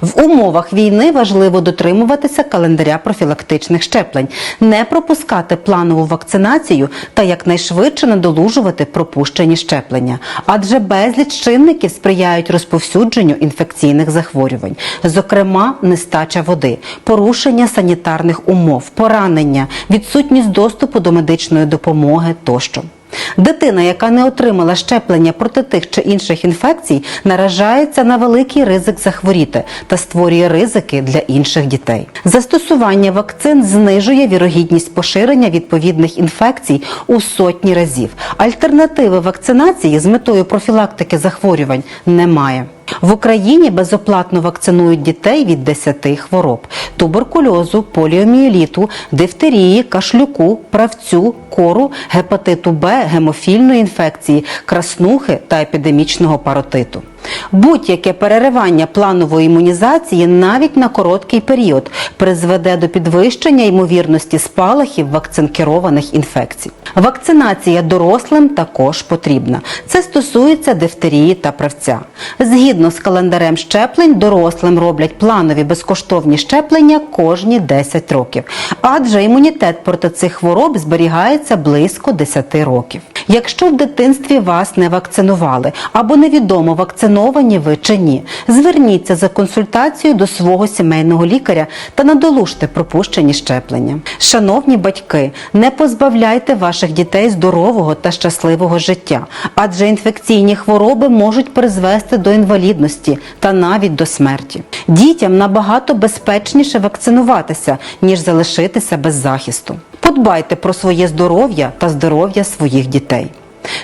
В умовах війни важливо дотримуватися календаря профілактичних щеплень, не пропускати планову вакцинацію та якнайшвидше надолужувати пропущені щеплення, адже безліч чинників сприяють розповсюдженню інфекційних захворювань, зокрема нестача води, порушення санітарних умов, поранення, відсутність доступу до медичної допомоги тощо. Дитина, яка не отримала щеплення проти тих чи інших інфекцій, наражається на великий ризик захворіти та створює ризики для інших дітей. Застосування вакцин знижує вірогідність поширення відповідних інфекцій у сотні разів. Альтернативи вакцинації з метою профілактики захворювань немає. В Україні безоплатно вакцинують дітей від 10 хвороб: туберкульозу, поліоміеліту, дифтерії, кашлюку, правцю, кору, гепатиту Б, гемофільної інфекції, краснухи та епідемічного паротиту. Будь-яке переривання планової імунізації навіть на короткий період призведе до підвищення ймовірності спалахів вакцинкерованих інфекцій. Вакцинація дорослим також потрібна. Це стосується дифтерії та правця. Згідно з календарем щеплень, дорослим роблять планові безкоштовні щеплення кожні 10 років, адже імунітет проти цих хвороб зберігається близько 10 років. Якщо в дитинстві вас не вакцинували або невідомо вакциновані ви чи ні, зверніться за консультацією до свого сімейного лікаря та надолужте пропущені щеплення. Шановні батьки, не позбавляйте ваших дітей здорового та щасливого життя, адже інфекційні хвороби можуть призвести до інвалідності та навіть до смерті. Дітям набагато безпечніше вакцинуватися, ніж залишитися без захисту. Подбайте про своє здоров'я та здоров'я своїх дітей.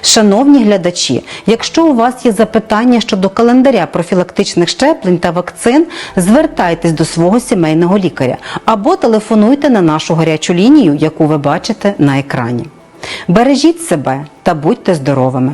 Шановні глядачі, якщо у вас є запитання щодо календаря профілактичних щеплень та вакцин, звертайтесь до свого сімейного лікаря або телефонуйте на нашу гарячу лінію, яку ви бачите на екрані. Бережіть себе та будьте здоровими!